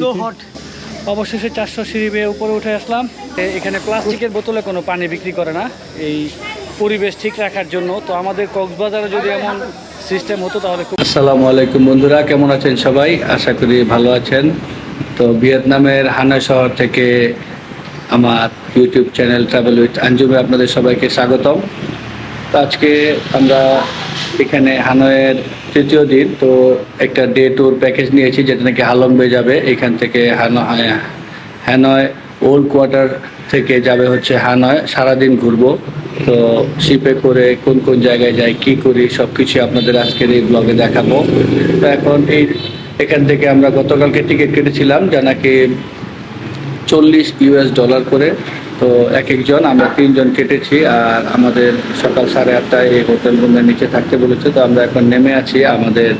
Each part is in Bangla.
সো হট অবশেষে চারশো সিঁড়ি বেয়ে উপরে উঠে আসলাম। এখানে প্লাস্টিকের বোতলে কোনো পানি বিক্রি করে না। এই পরিবেশ ঠিক রাখার জন্য। তো আমাদের কক্সবাজারে যদি এমন সিস্টেম হতো তাহলে খুব আসসালামু আলাইকুম বন্ধুরা কেমন আছেন সবাই? আশা করি ভালো আছেন। তো ভিয়েতনামের হানয় শহর থেকে আমার ইউটিউব চ্যানেল ট্রাভেল উইথ আঞ্জুমে আপনাদের সবাইকে স্বাগতম। তো আজকে আমরা এখানে হানয়ের তৃতীয় দিন, তো একটা ডে ট্যুর প্যাকেজ নিয়েছি যেটা নাকি হালম্বে যাবে। এখান থেকে হানয় হ্যানয় ওল্ড কোয়ার্টার থেকে যাবে হচ্ছে হানয়, সারাদিন ঘুরবো। তো শিপে করে কোন কোন জায়গায় যাই, কি করি সব কিছু আপনাদের আজকের এই ব্লগে দেখাবো। তো এখন এই, এখান থেকে আমরা গতকালকে টিকিট কেটেছিলাম যা নাকি চল্লিশ ইউএস ডলার করে। তো এক একজন, আমরা তিনজন কেটেছি আর আমাদের সকাল সাড়ে আটটায় এই হোটেল রুমের নিচে থাকতে বলেছে। তো আমরা এখন নেমে আছি আমাদের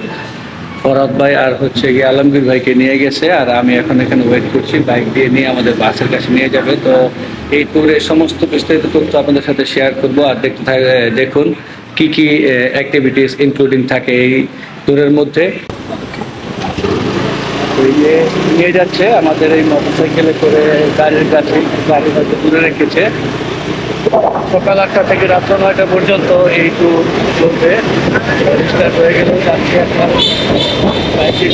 ফরাদ ভাই আর হচ্ছে গিয়ে আলমগীর ভাইকে নিয়ে গেছে আর আমি এখন এখানে ওয়েট করছি। বাইক দিয়ে নিয়ে আমাদের বাসের কাছে নিয়ে যাবে। তো এই ট্যুরের সমস্ত বিস্তারিত তথ্য আপনাদের সাথে শেয়ার করব আর দেখতে দেখুন কি কি অ্যাক্টিভিটিস ইনক্লুডিং থাকে এই ট্যুরের মধ্যে। তো এই যে নিয়ে যাচ্ছে। আমাদের এই মোটরসাইকেলে করে গাড়ির কাছে, গাড়ি হয়তো দূরে রেখেছে। সকাল আটটা থেকে রাত্র নয়টা পর্যন্ত এই ট্যুর চলবে। স্টার্ট হয়ে গেল যাচ্ছি এখন। বাইকে।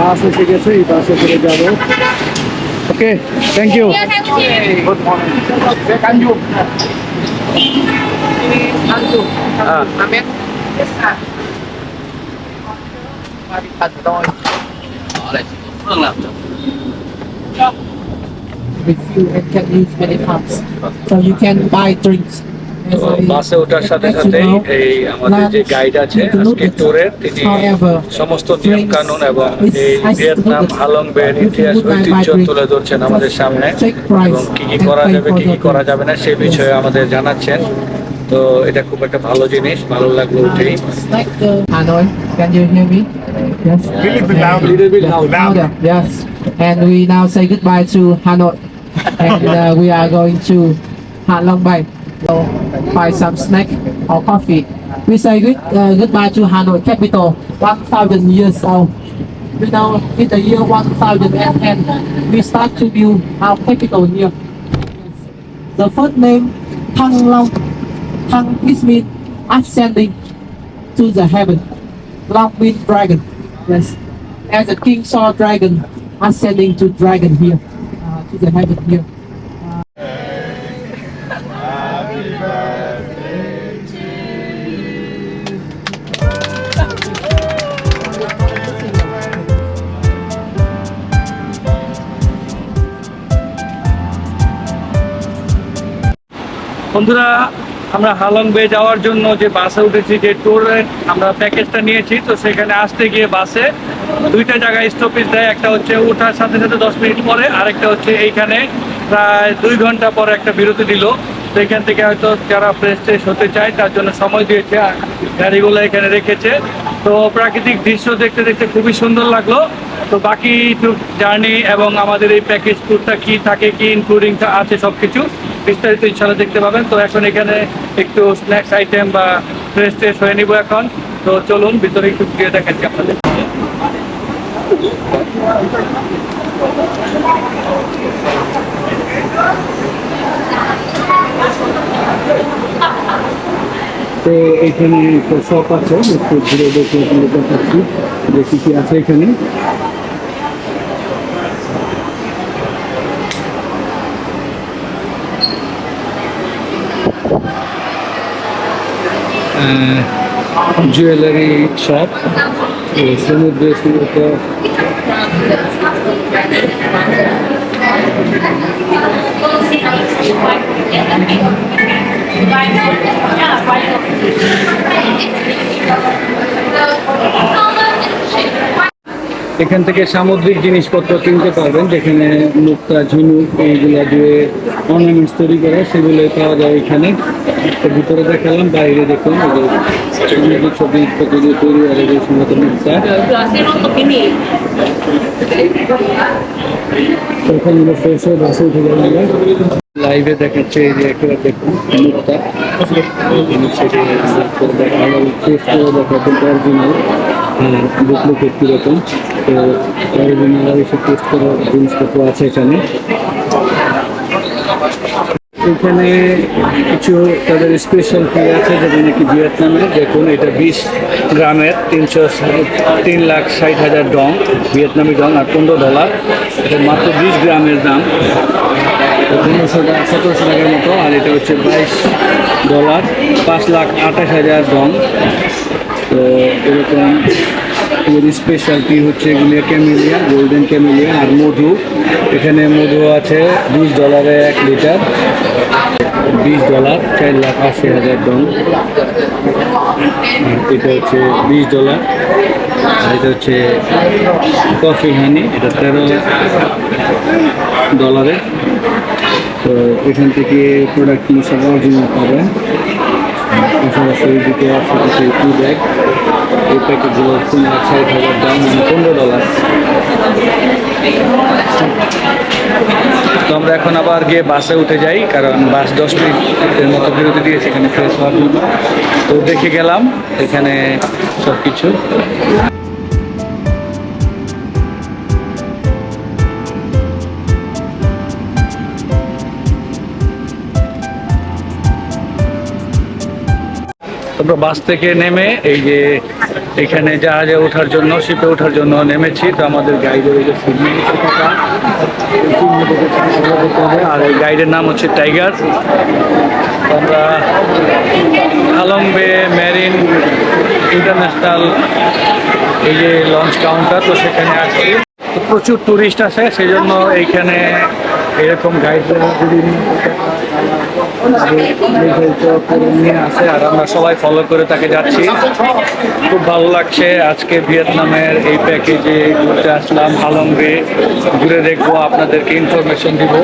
বাস এসে গেছে, এই বাসে করে যাব। Okay, thank you. Good morning. Kanju. Kanju. Amen. Yes, sir. With you and can use many. So you can buy drinks তো বাসে ওঠার সাথে সাথেই এই আমাদের যে গাইড আছে আজকে ট্যুরের তিনি সমস্ত নিয়ম কানুন এবং এই ভিয়েতনাম হালং বের ইতিহাস ঐতিহ্য তুলে ধরছেন আমাদের সামনে এবং কি কি করা যাবে কি কি করা যাবে না সে বিষয়ে আমাদের জানাচ্ছেন তো এটা খুব একটা ভালো জিনিস ভালো লাগল উঠেই Hanoi, can you hear me? Yes. Little bit loud. Little bit loud. Louder, yes. And we now say goodbye to Hanoi. and uh, we are going to Ha Long Bay. So buy some snack or coffee. We say good, uh, goodbye to Hanoi capital, 1,000 years old. You know, in the year 1010, we start to build our capital here. The first name, Thăng Long. Thăng is mean ascending to the heaven. Long means dragon. Yes. As a king saw dragon ascending to dragon here, uh, to the heaven here. বন্ধুরা, আমরা হালং বে যাওয়ার জন্য যে বাসে উঠেছি, যে ট্যুরের আমরা প্যাকেজটা নিয়েছি, তো সেখানে আসতে গিয়ে বাসে দুইটা জায়গায় স্টপেজ দেয়, একটা হচ্ছে ওঠার সাথে সাথে দশ মিনিট পরে, আরেকটা হচ্ছে এইখানে প্রায় দুই ঘণ্টা পরে একটা বিরতি দিল। তো এখান থেকে হয়তো যারা ফ্রেশ ট্রেশ হতে চায়, তার জন্য সময় দিয়েছে গাড়িগুলো এখানে রেখেছে। তো প্রাকৃতিক দৃশ্য দেখতে দেখতে খুবই সুন্দর লাগল। তো বাকি জার্নি এবং আমাদের এই প্যাকেজ ট্যুরটা কি থাকে, কি ইনক্লুডিং আছে সব কিছু বিস্তারিত ইনশাল্লাহ দেখতে পাবেন। তো এখন এখানে একটু স্ন্যাক্স আইটেম বা ফ্রেশ ট্রেশ হয়ে নিব এখন। তো চলুন, ভিতরে একটু গিয়ে দেখাচ্ছি আপনাদের। তো এখানে একটা শপ আছে, একটু ঘুরে দেখে দেখাচ্ছি যে কি আছে এখানে। জুয়েলারি শপ সমুদ্র সুরত এখান থেকে সামুদ্রিক জিনিসপত্র কিনতে পারবেন, যেখানে মুক্তা ঝিনুক, এইগুলা দিয়ে অর্নামেন্টস তৈরি করে সেগুলো পাওয়া যায় এখানে। ভিতরে দেখালাম, বাইরে দেখুন, এই সব তৈরি হয় যে সমস্ত মুক্তা তো ওখানে হলো ফ্রেশ লাইভে দেখাচ্ছে এই যে একেবারে দেখুন মুক্তা সেটি দেখা টেস্ট দেখাবেন অরিজিনাল ডুপ্লিকেট কীরকম। তো অরিজিনাল এসব টেস্ট করার জিনিসপত্র আছে এখানে। এখানে কিছু তাদের স্পেশাল ফি আছে যেটা নাকি ভিয়েতনামে? দেখুন, এটা বিশ গ্রামের তিনশো তিন লাখ ষাট হাজার ডং, ভিয়েতনামি ডং, আর পনেরো ডলার। এটা মাত্র বিশ গ্রামের দাম। পনেরোশো সতেরোশো টাকার মতো, আর এটা হচ্ছে বাইশ ডলার, পাঁচ লাখ আঠাশ হাজার ডং। তো এরকম এর স্পেশালটি হচ্ছে এগুলি ক্যামেলিয়া গোল্ডেন ক্যামেলিয়া আর মধু। এখানে মধু আছে বিশ ডলারে এক লিটার বিশ ডলার চার লাখ আশি হাজার ডন। এটা হচ্ছে বিশ ডলার এটা হচ্ছে কফি হানি এটা তেরো ডলারে তো এখান থেকে প্রোডাক্টগুলো সব অরিজিনাল পাবেন। পাশাপাশি দিকে আছে কিছু টু ব্যাগ এই প্যাকেজগুলো লাখ ষাট হাজার দাম মানে পনেরো ডলার তো আমরা এখন আবার গিয়ে বাসে উঠে যাই, কারণ বাস দশ মিনিটের মতো বিরতি দিয়েছে, এখানে ফ্রেশ হওয়ার জন্য। তো দেখে গেলাম এখানে সব কিছু বাস থেকে নেমে এই যে এখানে জাহাজে ওঠার জন্য শিপে ওঠার জন্য নেমেছি। তো আমাদের গাইডের এই যে আর এই গাইডের নাম হচ্ছে টাইগার আমরা আলম বে মেরিন ইন্টারন্যাশনাল এই যে লঞ্চ কাউন্টার তো সেখানে আছি। প্রচুর টুরিস্ট আছে সেই জন্য এইখানে এরকম গাইড নির্ধারিত আসে আর আমরা সবাই ফলো করে তাকে যাচ্ছি খুব ভালো লাগছে আজকে ভিয়েতনামের এই প্যাকেজে ঘুরতে আসলাম হালংবে ঘুরে দেখব আপনাদেরকে ইনফরমেশন দিব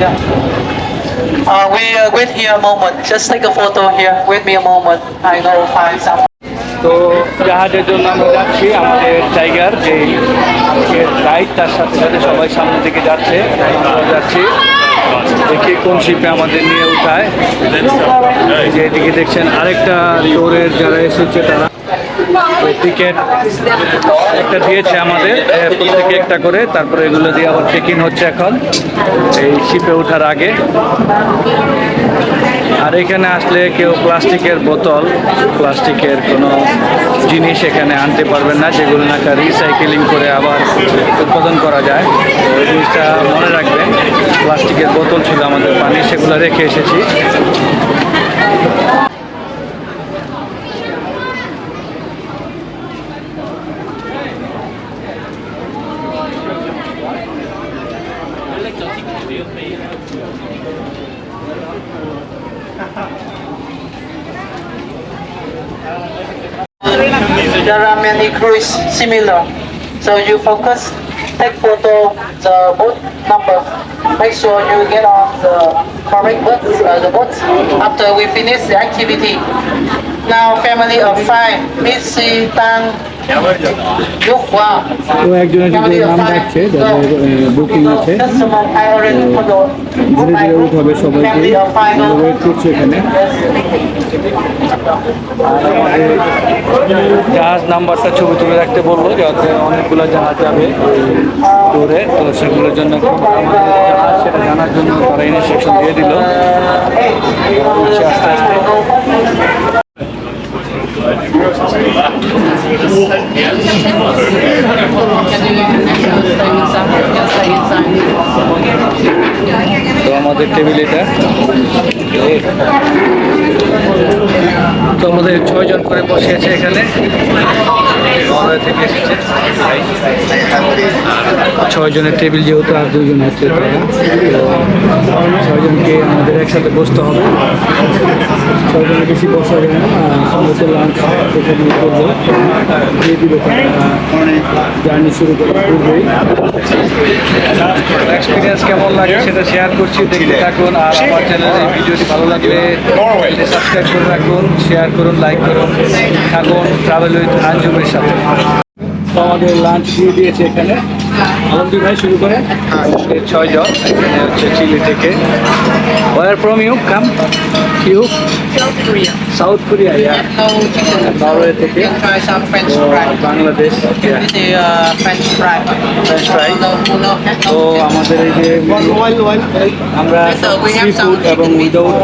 Uh, we uh, wait here a moment. Just take a photo here. Wait me a moment. I go find some. তো জাহাজের জন্য আমরা যাচ্ছি আমাদের টাইগার যে রাইড তার সাথে সাথে সবাই সামনের দিকে যাচ্ছে আমরা যাচ্ছি দেখি কোন শিপে আমাদের নিয়ে উঠায় যে এদিকে দেখছেন আরেকটা টোরের যারা এসেছে তারা টিকিট একটা দিয়েছে আমাদের প্রত্যেকে একটা করে, তারপরে এগুলো দিয়ে আবার চেক ইন হচ্ছে এখন, এই শিপে ওঠার আগে। আর এখানে আসলে কেউ প্লাস্টিকের বোতল, প্লাস্টিকের কোনো জিনিস এখানে আনতে পারবেন না, যেগুলো নাকি রিসাইকেলিং করে আবার উৎপাদন করা যায়। এই জিনিসটা মনে রাখবেন, প্লাস্টিকের বোতল ছিল আমাদের পানি সেগুলো রেখে এসেছি। Is similar. So you focus, take photo, the boat number. Make sure you get on the correct boat, uh, the boat after we finish the activity. Now family of five, Missy, Tang. তো একজনের নাম ডাকছে, যাদের বুকিং আছে। ধীরে ধীরে সবাইকে। of five. আমরা ওয়েট করছি এখানে। জাহাজ নাম্বারটা ছবি তুলে রাখতে বলব, যাতে অনেকগুলো জাহাজ যাবে ট্যুরে তো সেগুলোর জন্য জাহাজ, সেটা জানার জন্য তারা ইনস্ট্রাকশন দিয়ে দিল। আস্তে আস্তে। তো আমাদের টেবিল এটা তো আমাদের ছয়জন করে বসে আছে এখানে থেকে এসেছে। আর ছয়জনের টেবিল যেহেতু আর দুজন হচ্ছে ছয়জনকে আমাদের একসাথে বসতে হবে। ছয়জনের বেশি বসা যাবে না সমস্ত লাঞ্চ এখানে করব। দিয়ে দিবে জার্নি শুরু করার পূর্বেই। এক্সপিরিয়েন্স কেমন লাগে সেটা শেয়ার করছি দেখতে থাকুন আর আমার চ্যানেলে ভিডিওটি ভালো লাগলে সাবস্ক্রাইব করে রাখুন শেয়ার করুন লাইক করুন থাকুন ট্রাভেল উইথ আঞ্জুমের সাথে তো আমাদের লাঞ্চ দিয়ে দিয়েছে এখানে আলমদি ভাই শুরু করে এই ছয়জন এখানে হচ্ছে চিলি থেকে where from you come you South Korea yeah. Norway থেকে. Bangladesh uh, no, no. তো আমাদের এই যে আমরা ফুড এবং উইদাউট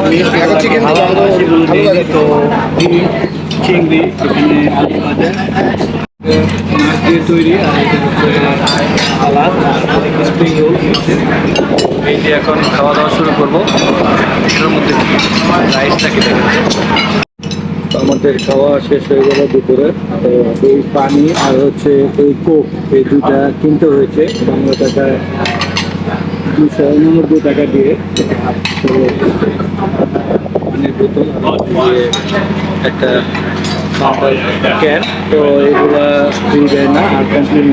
সেগুলো তো ডিম চিংড়ি এখানে আলু ভাজা মাছ দিয়ে তৈরি আর এই যে এখন খাওয়া দাওয়া শুরু করব এটার মধ্যে রাইসটাকে দেখে তো আমাদের খাওয়া শেষ হয়ে গেল দুপুরে। তো এই পানি আর হচ্ছে এই কোক, এই দুটা কিনতে হয়েছে। বাংলা টাকায় দুশো উননব্বই টাকা দিয়ে। পানির বোতল একটা তো এগুলা ফ্রি দেয় না,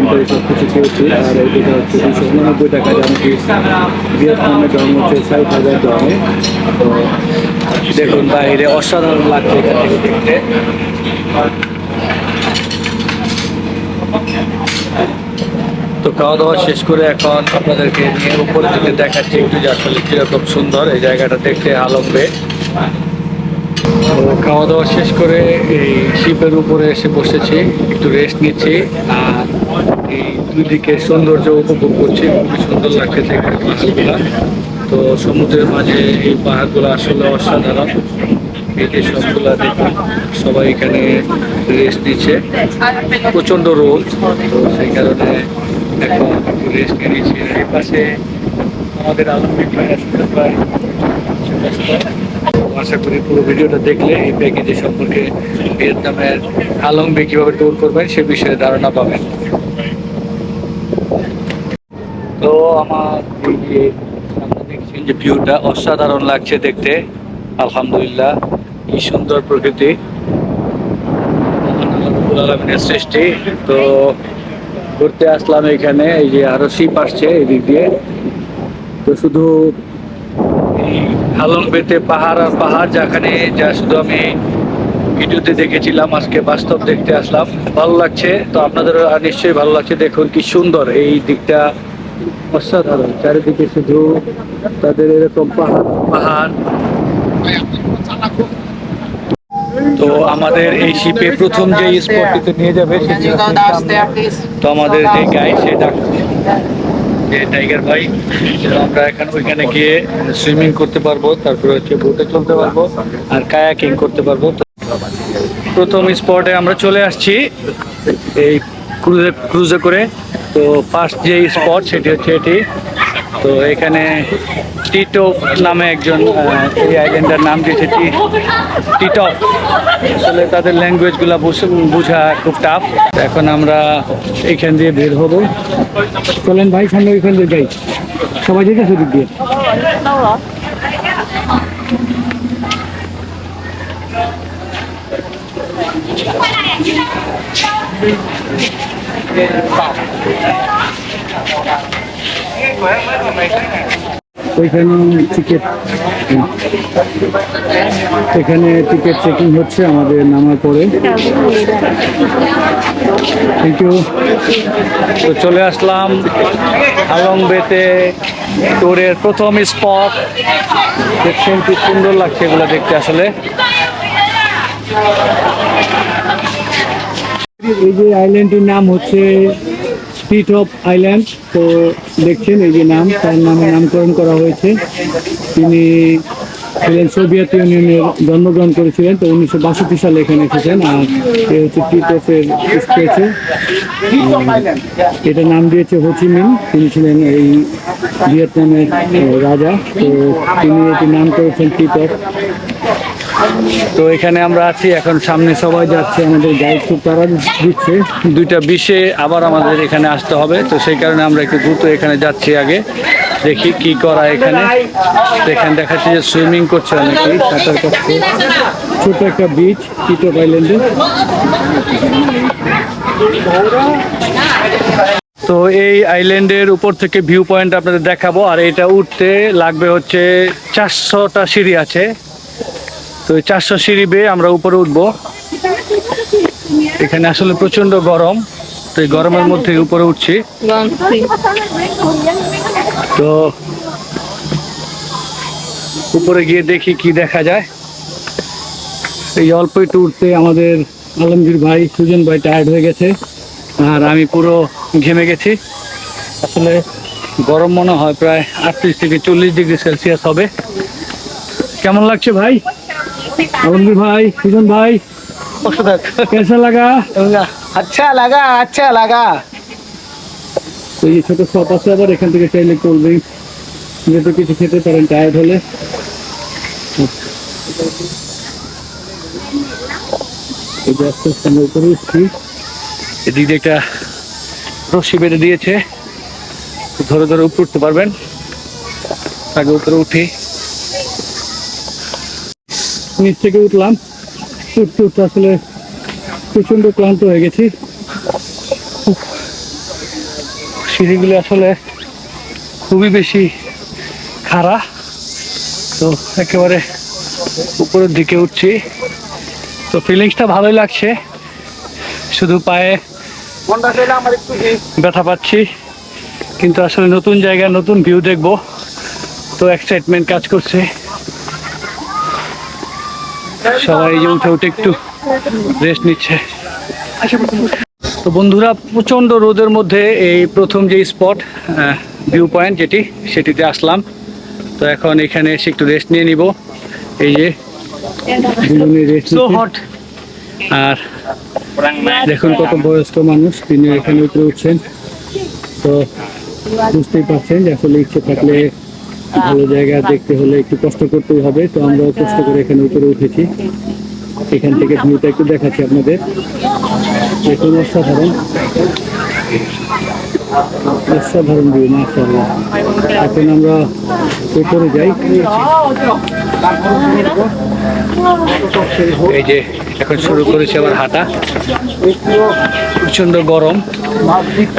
আর সব কিছু খেয়েছি আর দুটো হচ্ছে দুশো উননব্বই টাকা ভিয়েতনামের দাম হচ্ছে হাজার দামে তো দেখুন বাইরে অসাধারণ লাগছে এখান থেকে দেখতে। তো খাওয়া দাওয়া শেষ করে এখন আপনাদেরকে নিয়ে উপরে দিকে দেখাচ্ছি একটু যে আসলে কীরকম সুন্দর এই জায়গাটা দেখতে আলম্বে। তো খাওয়া দাওয়া শেষ করে এই শিপের উপরে এসে বসেছি, একটু রেস্ট নিচ্ছি আর এই দুই দিকে সৌন্দর্য উপভোগ করছি, খুবই সুন্দর লাগছে পাহাড়গুলা। তো সমুদ্রের মাঝে এই পাহাড়গুলো আসলে অসাধারণ। এই সবগুলা দেখুন, সবাই এখানে রেস্ট নিচ্ছে। প্রচণ্ড রোদ, তো সেই কারণে এখন রেস্ট নিয়ে নিচ্ছি। এই পাশে আমাদের তো আশা করি পুরো ভিডিওটা দেখলে এই প্যাকেজের সম্পর্কে ভিয়েতনামের আলংবে কীভাবে ট্যুর করবেন সে বিষয়ে ধারণা পাবেন। তো আমার দেখছেন যে ভিউটা অসাধারণ লাগছে দেখতে। আলহামদুলিল্লাহ, কি সুন্দর প্রকৃতি। আলামিনের সৃষ্টি। তো ঘুরতে আসলাম এখানে, এই যে আরও শিপ আসছে এদিক দিয়ে। তো শুধু হালং বেতে পাহাড় আর পাহাড় যেখানে যা শুধু আমি ভিডিওতে দেখেছিলাম আজকে বাস্তব দেখতে আসলাম। ভালো লাগছে তো আপনাদের নিশ্চয়ই ভালো লাগছে। দেখুন কি সুন্দর এই দিকটা। অসাধারণ চারিদিকে শুধু তাদের এরকম পাহাড়। পাহাড়। তো আমাদের এই শিপে প্রথম যে স্পটটিতে নিয়ে যাবে সেটি? তো আমাদের যে গাইড সে ডাক- যে টাইগার ভাই, আমরা এখন ওইখানে গিয়ে সুইমিং করতে পারব, তারপরে হচ্ছে বোটে চলতে পারব, আর কায়াকিং করতে পারব। প্রথম স্পটে আমরা চলে আসছি এই ক্রুজে ক্রুজে করে। তো ফার্স্ট যে স্পট সেটি হচ্ছে এটি। তো এখানে টিটপ নামে একজন এই আইল্যান্ডের নাম দিয়েছে টিটপ আসলে তাদের ল্যাঙ্গুয়েজগুলো বোঝা খুব টাফ এখন আমরা এইখান দিয়ে বের হব। চলেন ভাই, সামনে ওইখান দিয়ে যাই। সবাই যেতে সেদিক দিয়ে। ওইখানে টিকিট এখানে টিকিট চেকিং হচ্ছে আমাদের নামার পরে। থ্যাংক ইউ তো চলে আসলাম আলং বেতে ট্যুরের প্রথম স্পট দেখছেন কি সুন্দর লাগছে এগুলো দেখতে আসলে। এই যে আইল্যান্ডটির নাম হচ্ছে স্পিট অফ আইল্যান্ড তো দেখছেন এই যে নাম, তার নামে নামকরণ করা হয়েছে। তিনি ছিলেন সোভিয়েত ইউনিয়নের জন্মগ্রহণ করেছিলেন, তো উনিশশো বাষট্টি সালে এখানে এসেছেন, আর এ হচ্ছে টিটফের স্টেচু এটা নাম দিয়েছে হোচিমিন তিনি ছিলেন এই ভিয়েতনামের রাজা, তো তিনি এটি নাম করেছেন টিপট তো এখানে আমরা আছি, এখন সামনে সবাই যাচ্ছে, আমাদের গাইড খুব তারা দিচ্ছে। দুইটা বিশে আবার আমাদের এখানে আসতে হবে, তো সেই কারণে আমরা একটু দ্রুত এখানে যাচ্ছি আগে, দেখি কি করা এখানে। এখানে দেখাচ্ছে যে সুইমিং করছে অনেকেই, সাঁতার কাটছে। ছোট একটা বিচ টিটপ আইল্যান্ডে তো এই আইল্যান্ডের উপর থেকে ভিউ পয়েন্ট আপনাদের দেখাবো, আর এটা উঠতে লাগবে হচ্ছে চারশোটা সিঁড়ি আছে। তো চারশো সিঁড়ি বেয়ে আমরা উপরে উঠবো। এখানে আসলে প্রচণ্ড গরম, তো এই গরমের মধ্যে উপরে উঠছি। তো উপরে গিয়ে দেখি কি দেখা যায়। এই অল্প একটু উঠতে আমাদের আলমগীর ভাই, সুজন ভাই টায়ার্ড হয়ে গেছে, আর আমি পুরো ঘেমে গেছি। আসলে গরম মনে হয় প্রায় আটত্রিশ থেকে চল্লিশ ডিগ্রি সেলসিয়াস হবে। কেমন লাগছে ভাই? আলমগীর ভাই সুজন ভাই কেসা লাগা? আচ্ছা লাগা আচ্ছা লাগা। তো এই ছোট শপ আছে আবার এখান থেকে চাইলে কোল্ড ড্রিঙ্কস যেহেতু কিছু খেতে পারেন টায়ার্ড হলে। এদিক দিয়ে একটা রশি বেঁধে দিয়েছে। ধরে ধরে উপরে উঠতে পারবেন। আগে উপরে উঠি। নিচ থেকে উঠলাম। উঠতে উঠতে আসলে প্রচণ্ড ক্লান্ত হয়ে গেছি। সিঁড়িগুলো আসলে খুবই বেশি খাড়া। তো একেবারে উপরের দিকে উঠছি। তো ফিলিংসটা ভালোই লাগছে। শুধু পায়ে ব্যথা পাচ্ছি। কিন্তু আসলে নতুন জায়গায় নতুন ভিউ দেখব। তো এক্সাইটমেন্ট কাজ করছে। সবাই যে উঠে উঠে একটু রেস্ট নিচ্ছে। তো বন্ধুরা প্রচণ্ড রোদের মধ্যে এই প্রথম যে স্পট ভিউ পয়েন্ট যেটি সেটিতে আসলাম। তো এখন এখানে এসে একটু রেস্ট নিয়ে নিব। এই যে হট আর দেখুন কত বয়স্ক মানুষ তিনি এখানে উপরে উঠছেন। তো বুঝতেই পারছেন যে আসলে ইচ্ছে থাকলে ভালো জায়গা দেখতে হলে একটু কষ্ট করতেই হবে তো আমরাও কষ্ট করে এখানে উপরে উঠেছি। এখান থেকে ভিউটা একটু দেখাচ্ছি আপনাদের। দেখুন অসাধারণ। অসাধারণ ভিউ মাশাআল্লাহ। এখন আমরা উপরে যাই। এই যে এখন শুরু করেছে আবার হাঁটা। প্রচণ্ড গরম।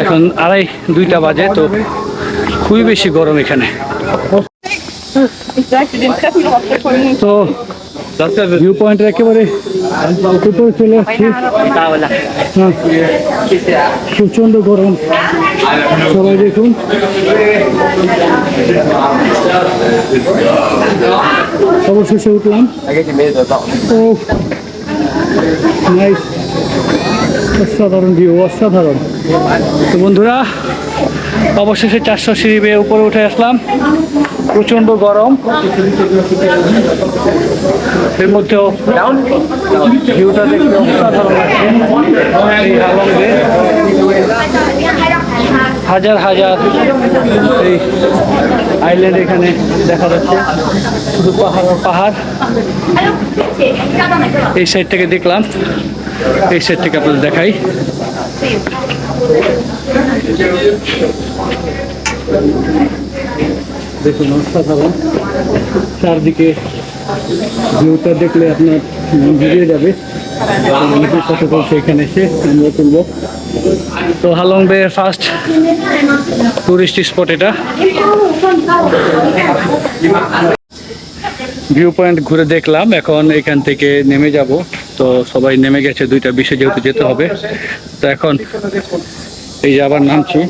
এখন আড়াই দুইটা বাজে তো খুবই বেশি গরম এখানে। তো ভিউ পয়েন্টের একেবারে উপরে চলে আসছি। হ্যাঁ। প্রচণ্ড গরম। সবাই দেখুন। অবশেষে উঠলাম। অসাধারণ ভিউ অসাধারণ। বন্ধুরা অবশেষে চারশো সিঁড়ি বেয়ে উপরে উঠে আসলাম। প্রচণ্ড গরম। এর মধ্যেও ভিউটা দেখতে অসাধারণ লাগছে। হাজার হাজার এই আইল্যান্ড এখানে দেখা যাচ্ছে। শুধু পাহাড় পাহাড়। এই সাইড থেকে দেখলাম। এই সাইড থেকে আপনাদের দেখাই। দেখুন, অসাধারণ। চারদিকে ভিউটা দেখলে আপনার জুড়িয়ে যাবে। অনেকের সাথে বলছে এখানে এসে আমরা তুলবো তো Halong Bay first tourist spot এটা? ভিউ পয়েন্ট ঘুরে দেখলাম, এখন এখান থেকে নেমে যাব। তো সবাই নেমে গেছে, দুইটা বিশে যেহেতু যেতে হবে। তো এখন এই যে আবার নামছি।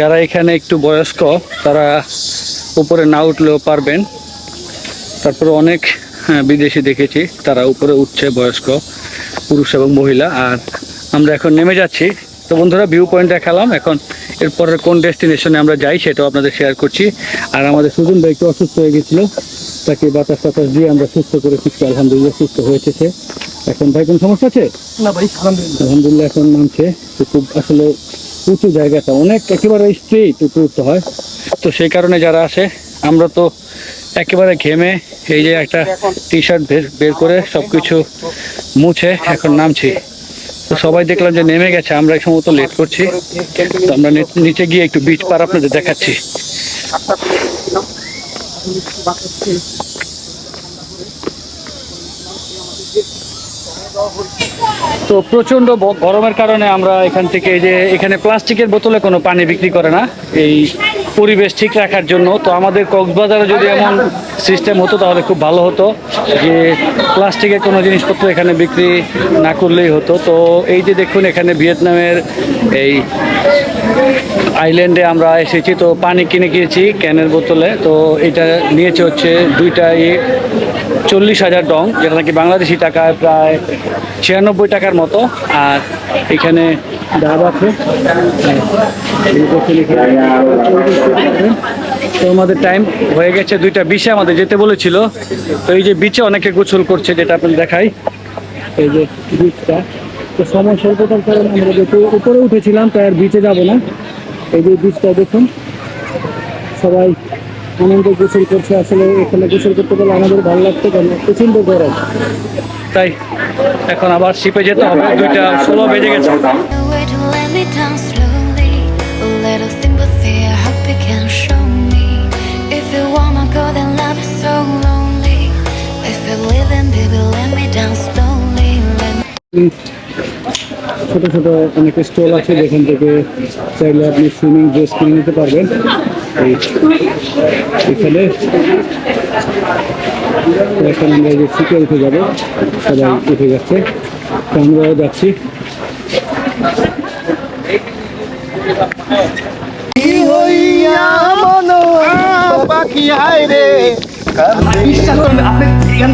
যারা এখানে একটু বয়স্ক তারা উপরে না উঠলেও পারবেন। তারপরে অনেক হ্যাঁ, বিদেশি দেখেছি তারা উপরে উঠছে বয়স্ক পুরুষ এবং মহিলা। আর আমরা এখন নেমে যাচ্ছি। তো বন্ধুরা ভিউ পয়েন্ট দেখালাম। এখন এরপরে কোন ডেস্টিনেশনে আমরা যাই সেটাও আপনাদের শেয়ার করছি। আর আমাদের সুজন ভাই একটু অসুস্থ হয়ে গেছিল তাকে বাতাস টাতাস দিয়ে আমরা সুস্থ করে ফিরছি আলহামদুলিল্লাহ সুস্থ হয়েছে সে এখন ভাই কোনো সমস্যা আছে? না ভাই আলহামদুলিল্লাহ। আলহামদুলিল্লাহ এখন নামছে। খুব আসলে উঁচু জায়গাটা অনেক একেবারে স্ট্রেট উপরে উঠতে হয়। তো সেই কারণে যারা আসে, আমরা তো একেবারে ঘেমে এই যে একটা টি শার্ট বের করে সব কিছু মুছে এখন নামছি। তো সবাই দেখলাম যে নেমে গেছে, আমরা এই সম্ভবত লেট করছি। তো আমরা নিচে গিয়ে একটু বিচ পার আপনাদের দেখাচ্ছি। তো প্রচণ্ড গরমের কারণে আমরা এখান থেকে যে এখানে প্লাস্টিকের বোতলে কোনো পানি বিক্রি করে না, এই পরিবেশ ঠিক রাখার জন্য। তো আমাদের কক্সবাজারে যদি এমন সিস্টেম হতো তাহলে খুব ভালো হতো যে প্লাস্টিকের কোনো জিনিসপত্র এখানে বিক্রি না করলেই হতো। তো এই যে দেখুন এখানে ভিয়েতনামের এই আইল্যান্ডে আমরা এসেছি, তো পানি কিনে গিয়েছি ক্যানের বোতলে। তো এটা নিয়েছে হচ্ছে দুইটাই চল্লিশ হাজার ডং, যেটা নাকি বাংলাদেশি টাকায় প্রায় ছিয়ানব্বই টাকার মতো। আর এখানে ডাব আছে। তো আমাদের টাইম হয়ে গেছে দুইটা বিশে, আমাদের যেতে বলেছিল। তো এই যে বিচে অনেকে গোসল করছে, যেটা আপনাদের দেখাই। এই যে বিচটা। তো সময় স্বল্পতার কারণে আমরা যেহেতু উপরে উঠেছিলাম তাই আর বিচে যাব না। এই যে বিচটা দেখুন সবাই আনন্দ গোসল করছে। আসলে এখানে গোসল করতে গেলে আমাদের ভালো লাগতো কারণ প্রচণ্ড গরম। তাই এখন আবার শিপে যেতে হবে। দুইটা ষোলো বেজে গেছে। A ছোট ছোট অনেক স্টল আছে যেখান থেকে চাইলে আপনি সুইমিং ড্রেস কিনে নিতে পারবেন। এখানে। এখন আমরা এই যে সিটে উঠে যাব সবাই উঠে যাচ্ছে। আমরাও যাচ্ছি। আপনি এখান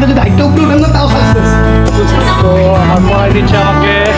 তো আমার দিচ্ছে আমাকে